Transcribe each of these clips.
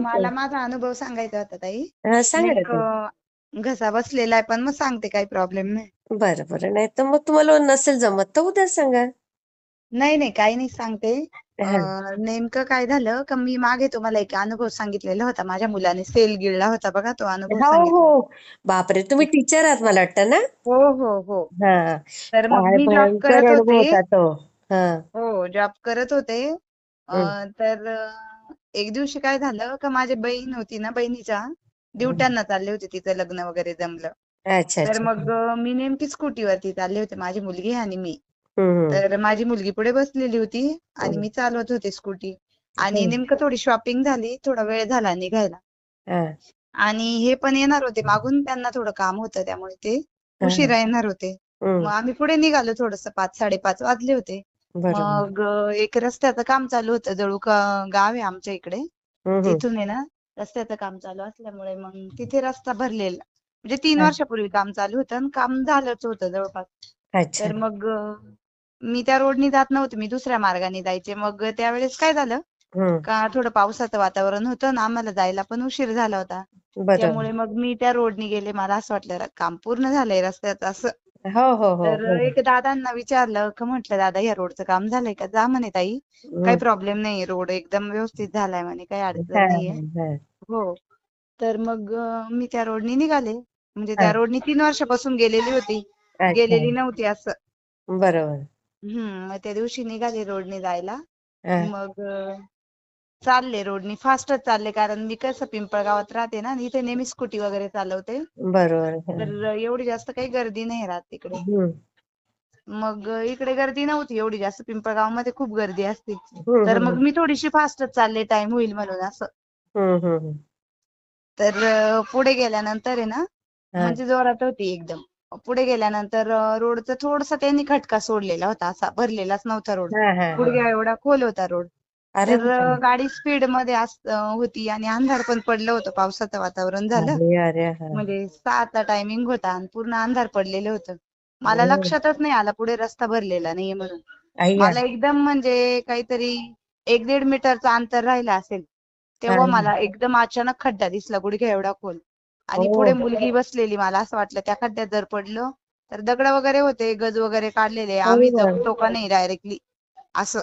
मला माझा अनुभव सांगायचा होता ताई. हा सांगा ना घसा बसलेला आहे पण मग सांगते काही प्रॉब्लेम नाही. बरं बरं. नाही तर मग तुम्हाला नसेल जमत तर उद्या सांगा. नाही नाही काही नाही सांगते. हा. अं, नेमकं काय झालं का मी मागे तुम्हाला एक अनुभव सांगितलेला होता. माझ्या मुलाने सेल गिळला होता बघा तो अनुभव हो सांगितला. हो बापरे तुम्ही टीचर आहात मला वाटतं ना? हो हो हो. हा. तर मग काय मी जॉब भयंकर करत अनुभव होते होता तो. हा. हो जॉब करत होते. अं, तर अं, एक दिवशी काय झालं का माझी बहीण होती ना बहिणीच्या ड्युट्यांना चालले होते तिचं लग्न वगैरे जमलं. अच्छा तर मग मी नेमकी स्कूटीवरती चालले होते माझी मुलगी आणि मी. तर माझी मुलगी पुढे बसलेली होती आणि. मी चालवत होते स्कूटी. आणि. नेमकं थोडी शॉपिंग झाली थोडा वेळ झाला निघायला. आणि हे पण येणार होते मागून त्यांना थोडं काम होतं त्यामुळे ते उशिरा येणार होते. मग आम्ही पुढे निघालो थोडस पाच साडेपाच वाजले होते. बरोबर मग अं, एक रस्त्याचं काम चालू होतं जळूक गाव आहे आमच्या इकडे. तिथून आहे ना रस्त्याचं काम चालू असल्यामुळे मग तिथे रस्ता भरलेला. म्हणजे तीन हा. वर्षापूर्वी काम चालू होतं आणि काम झालंच होतं जवळपास. अच्छा. तर मग अं, मी त्या रोडनी जात नव्हते मी दुसऱ्या मार्गाने जायचे. मग त्यावेळेस काय झालं का थोडं पावसाचं वातावरण होतं ना आम्हाला जायला पण उशीर झाला होता. बरोबर त्यामुळे मग मी त्या रोडनी गेले. मला असं वाटलं "र- काम पूर्ण झालंय रस्त्याचं असं. हो हो हो तर हो. एक दादांना विचारलं का म्हटलं दादा या रोडचं काम झालंय का? जा म्हणे ताई. काही. प्रॉब्लेम नाही रोड एकदम व्यवस्थित झालाय म्हणे. काही अडचण नाहीये. हा, तर मग अं, मी त्या रोडनी निघाले. म्हणजे हा. त्या रोडनी तीन वर्षापासून गेलेली होती. अच्छा. गेलेली नव्हती असं. बरोबर. हम्म मग त्या दिवशी निघाले रोडने जायला. हा, मग अं, चालले रोडनी फास्टच चालले कारण मी कसं पिंपळगावात राहते ना इथे नेहमी स्कूटी वगैरे चालवते. बरोबर. तर एवढी जास्त काही गर्दी नाही राहत तिकडे. मग इकडे गर्दी नव्हती एवढी जास्त. पिंपळगावमध्ये खूप गर्दी असते. तर मग मी थोडीशी फास्टच चालले टाइम होईल म्हणून असं. तर पुढे गेल्यानंतर आहे ना म्हणजे जोरात होती एकदम. पुढे गेल्यानंतर रोडचा थोडासा त्यांनी खटका सोडलेला होता असा. भरलेलाच नव्हता रोड. गुडघ्या एवढा खोल होता रोड अरे तर गाडी स्पीडमध्ये होती आणि अंधार पण पडलं होतं पावसाचं वातावरण झालं अरे. म्हणजे सहाचा टायमिंग होता आणि पूर्ण अंधार पडलेलं होतं मला. लक्षातच नाही आला पुढे रस्ता भरलेला नाहीये म्हणून मला एकदम म्हणजे काहीतरी एक दीड मीटरचं अंतर राहिलं असेल तेव्हा. मला एकदम अचानक खड्डा दिसला गुडघ्या एवढा खोल आणि हो. पुढे मुलगी बसलेली मला असं वाटलं त्या खड्ड्यात जर पडलो तर दगड वगैरे होते गज वगैरे काढलेले आम्ही बरोबर. जगतो का नाही डायरेक्टली असं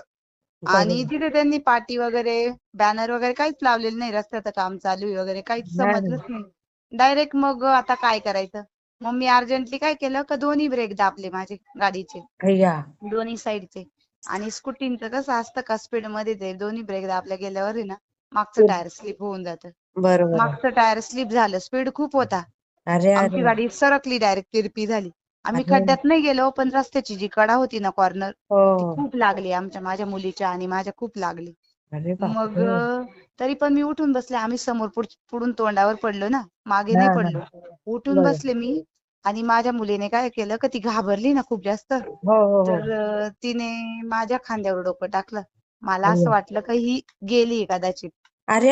आणि. तिथे त्यांनी पाटी वगैरे बॅनर वगैरे काहीच लावलेलं नाही रस्त्याचं काम चालू आहे वगैरे काहीच हा. समजलंच नाही. डायरेक्ट मग आता काय करायचं? मग मी अर्जंटली काय केलं का दोन्ही ब्रेक दाबले माझे गाडीचे. अय्या. दोन्ही साईडचे. आणि स्कूटीचं कसं असतं का स्पीडमध्ये ते दोन्ही ब्रेक दाबल्या गेल्यावर आहे ना मागचं. टायर स्लिप होऊन जातं. बरोबर. मागचं टायर स्लिप झालं स्पीड खूप होता. अरे आमची अरे गाडी सरकली डायरेक्ट तिरपी झाली. आम्ही. खड्ड्यात नाही गेलो पण रस्त्याची जी कडा होती ना कॉर्नर ती हो. खूप लागली आमच्या माझ्या मुलीच्या आणि माझ्या खूप लागली. मग तरी पण मी उठून बसले. आम्ही समोर पुढ- पुढून तोंडावर पडलो ना. मागे नाही. पडलो. उठून. बसले मी आणि माझ्या मुलीने काय केलं का ती घाबरली ना खूप जास्त. हो हो तर तिने माझ्या खांद्यावर डोकं टाकलं. मला असं. वाटलं का ही गेली कदाचित. अरे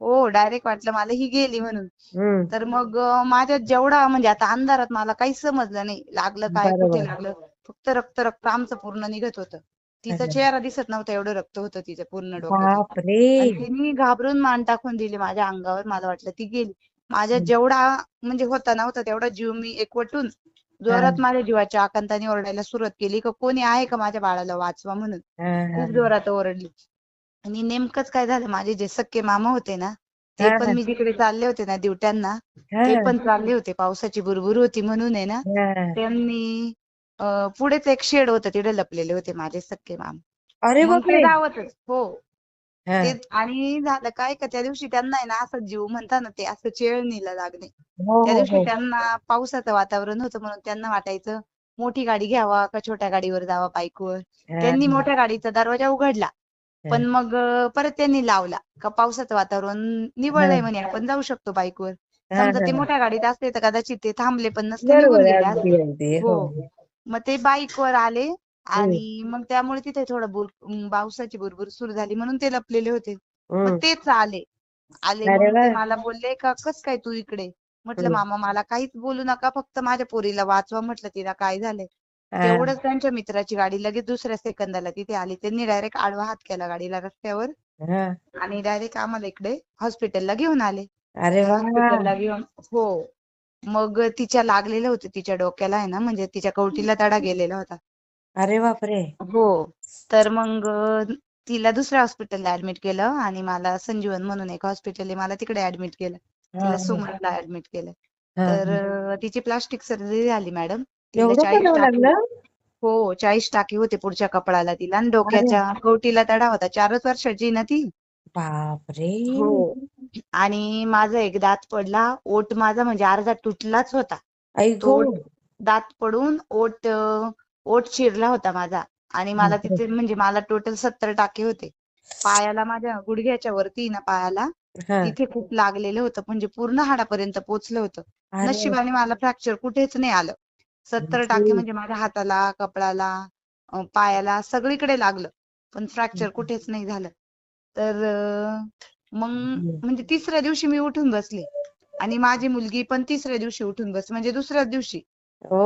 हो डायरेक्ट वाटलं मला. ही गेली म्हणून. तर मग अं, माझ्यात जेवढा म्हणजे आता अंधारात मला काहीच समजलं नाही. लागलं काय कुठे. लागलं? फक्त रक्त रक्त आमचं पूर्ण निघत होतं. तिचा. चेहरा दिसत नव्हता एवढं रक्त होतं तिच्या पूर्ण डोक्यात तिने घाबरून मान टाकून दिली माझ्या अंगावर. मला वाटलं ती गेली. माझ्या. जेवढा म्हणजे होता नव्हता तेवढा जीव मी एकवटून जोरात माझ्या जीवाच्या आकांताने ओरडायला सुरुवात केली. का कोणी आहे का माझ्या बाळाला वाचवा म्हणून? खूप जोरात ओरडली. आणि नेमकंच काय झालं माझे जे सख्खे मामा होते ना ते पण. मी जिकडे चालले होते ना ड्युट्यांना हा, ते पण चालले होते. पावसाची बुरबुर होती म्हणून आहे ना. त्यांनी पुढेच एक शेड होतं तिथे लपलेले होते माझे सख्खे मामा. अरे धावतच हो. ते आणि झालं काय का त्या दिवशी त्यांना आहे ना असं जीव म्हणता ना ते असं चेळणीला लागणे. हो त्या दिवशी हो. त्यांना पावसाचं वातावरण होतं म्हणून त्यांना वाटायचं मोठी गाडी घ्यावा का छोट्या गाडीवर जावा बाईकवर? त्यांनी. मोठ्या गाडीचा दरवाजा उघडला. पण मग परत त्यांनी लावला. का पावसाचं वातावरण निवळलंय म्हणे आपण जाऊ शकतो बाईकवर. समजा ते. मोठ्या गाडीत असते तर कदाचित ते थांबले पण नसते निघून गेले असते. हो. हो. मग ते बाईकवर आले आणि मग त्यामुळे तिथे थोडं पावसाची बुरबुर सुरू झाली म्हणून ते लपलेले होते. मग. तेच आले. आले ते मला बोलले का कस काय तू इकडे? म्हटलं. मामा मला काहीच बोलू नका फक्त माझ्या पोरीला वाचवा. म्हटलं तिला काय झालंय. तेवढंच त्यांच्या मित्राची गाडी लगेच दुसऱ्या सेकंदाला तिथे आली. त्यांनी डायरेक्ट आडवा हात केला गाडीला रस्त्यावर. हा. आणि डायरेक्ट आम्हाला इकडे हॉस्पिटलला घेऊन आले. अरे वा. हॉस्पिटलला घेऊन हो. मग तिच्या लागलेलं होतं तिच्या डोक्याला आहे ना म्हणजे तिच्या कवटीला तडा गेलेला होता. अरे बापरे. हो. तर मग अं, तिला दुसऱ्या हॉस्पिटलला ऍडमिट केलं आणि मला संजीवन म्हणून एक हॉस्पिटल आहे मला तिकडे ऍडमिट केलं. हा, तिला हा, सुमनला ऍडमिट केलं. हा, तर हा. अं, तिची प्लास्टिक सर्जरी झाली मॅडम एवढं चाळीस करावं टाके लागलं? हो चाळीस टाके होते पुढच्या कपाळाला तिला आणि डोक्याच्या कवटीला तडा होता. चारच वर्षाची ना ती. बापरे. हो. आणि माझा एक दात पडला. ओठ माझा म्हणजे अर्धा तुटलाच होता. तो ओठ दात पडून ओठ अं, ओठ चिरला होता माझा. आणि मला बापरे. तिथे म्हणजे मला टोटल सत्तर टाके होते. पायाला माझ्या गुडघ्याच्या वरती ना पायाला हा. तिथे खूप लागलेलं होतं. म्हणजे पूर्ण हाडापर्यंत पोहोचलं होतं. अरे. नशिबाने मला फ्रॅक्चर कुठेच नाही आलं. सत्तर टाके बापरे. म्हणजे माझ्या हाताला कपडाला अं, पायाला सगळीकडे लागलं. पण फ्रॅक्चर कुठेच नाही झालं. तर मग म्हणजे तिसऱ्या दिवशी मी उठून बसले. आणि माझी मुलगी पण तिसऱ्या दिवशी उठून बसली. म्हणजे दुसऱ्याच दिवशी.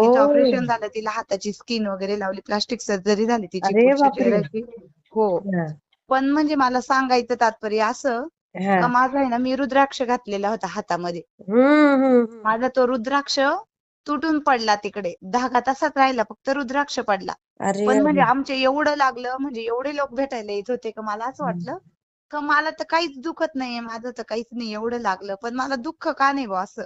तिचं ऑपरेशन झालं तिला हाताची स्किन वगैरे लावली. प्लास्टिक सर्जरी झाली तिची हो. पण म्हणजे मला सांगायचं तात्पर्य असं का माझा आहे ना मी रुद्राक्ष घातलेला होता हातामध्ये. माझा तो रुद्राक्ष तुटून पडला तिकडे. धागा तसाच राहिला फक्त रुद्राक्ष पडला. पण म्हणजे. आमचे एवढं लागलं म्हणजे एवढे लोक भेटायला येत होते का मला असं वाटलं. का मला तर काहीच दुखत नाहीये माझं तर काहीच नाही एवढं लागलं. पण मला दुःख का नाही बुवा असं.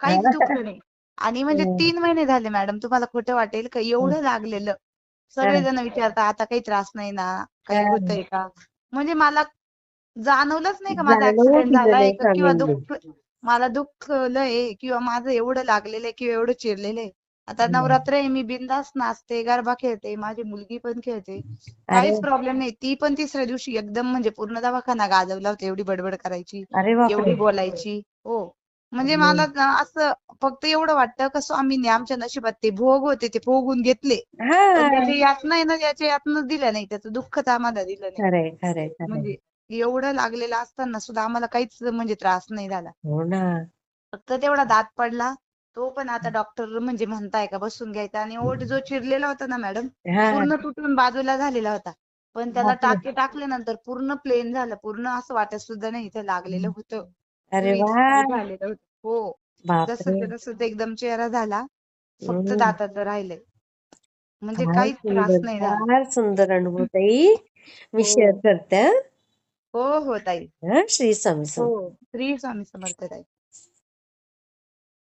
काहीच दुःख नाही. आणि म्हणजे. तीन महिने झाले मॅडम तुम्हाला खोटं वाटेल का? एवढं लागलेलं. सगळेजण विचारतात आता काही त्रास नाही ना? काही. होतंय का? म्हणजे मला जाणवलंच नाही का माझा ऍक्सिडेंट झालाय किंवा. दुःख मला दुखलंय किंवा माझं एवढं लागलेलं आहे किंवा एवढं चिरलेलं आहे. आता. नवरात्र आहे मी बिंदास नाचते गरबा खेळते माझी मुलगी पण खेळते. काहीच प्रॉब्लेम नाही. ती पण तिसऱ्या दिवशी एकदम म्हणजे पूर्ण दवाखाना गाजवला होता एवढी बडबड करायची एवढी बोलायची. हो. म्हणजे. मला असं फक्त एवढं वाटतं का स्वामींनी आमच्या नशिबात ते भोग होते ते भोगून घेतले. त्याची यातना आहे ना त्याच्या यातनं दिलं नाही. त्याचं दुःखच आम्हाला दिलं नाही. म्हणजे एवढं लागलेलं असताना सुद्धा आम्हाला काहीच म्हणजे त्रास नाही झाला. हो ना. फक्त तेवढा दात पडला. तो पण आता डॉक्टर म्हणजे म्हणताय का बसून घ्यायचा. आणि ओठ जो चिरलेला होता ना मॅडम हा. पूर्ण तुटून बाजूला झालेला होता. पण त्याला बापरे. टाके टाकल्यानंतर पूर्ण प्लेन झालं. पूर्ण असं वाटत सुद्धा नाही इथे लागलेलं होतं. अरे वा. झालेलं होतं. हो. जसं बापरे. ते तसं ते एकदम चेहरा झाला. फक्त हम्म. दाताचं राहिलंय. म्हणजे फार काहीच त्रास सुंदर नाही झाला. फार सुंदर अनुभव ताई. मी हो. शेअर करते हं. हो हो ताई हं, श्री स्वामी हो. श्री स्वामी समर्थ ताई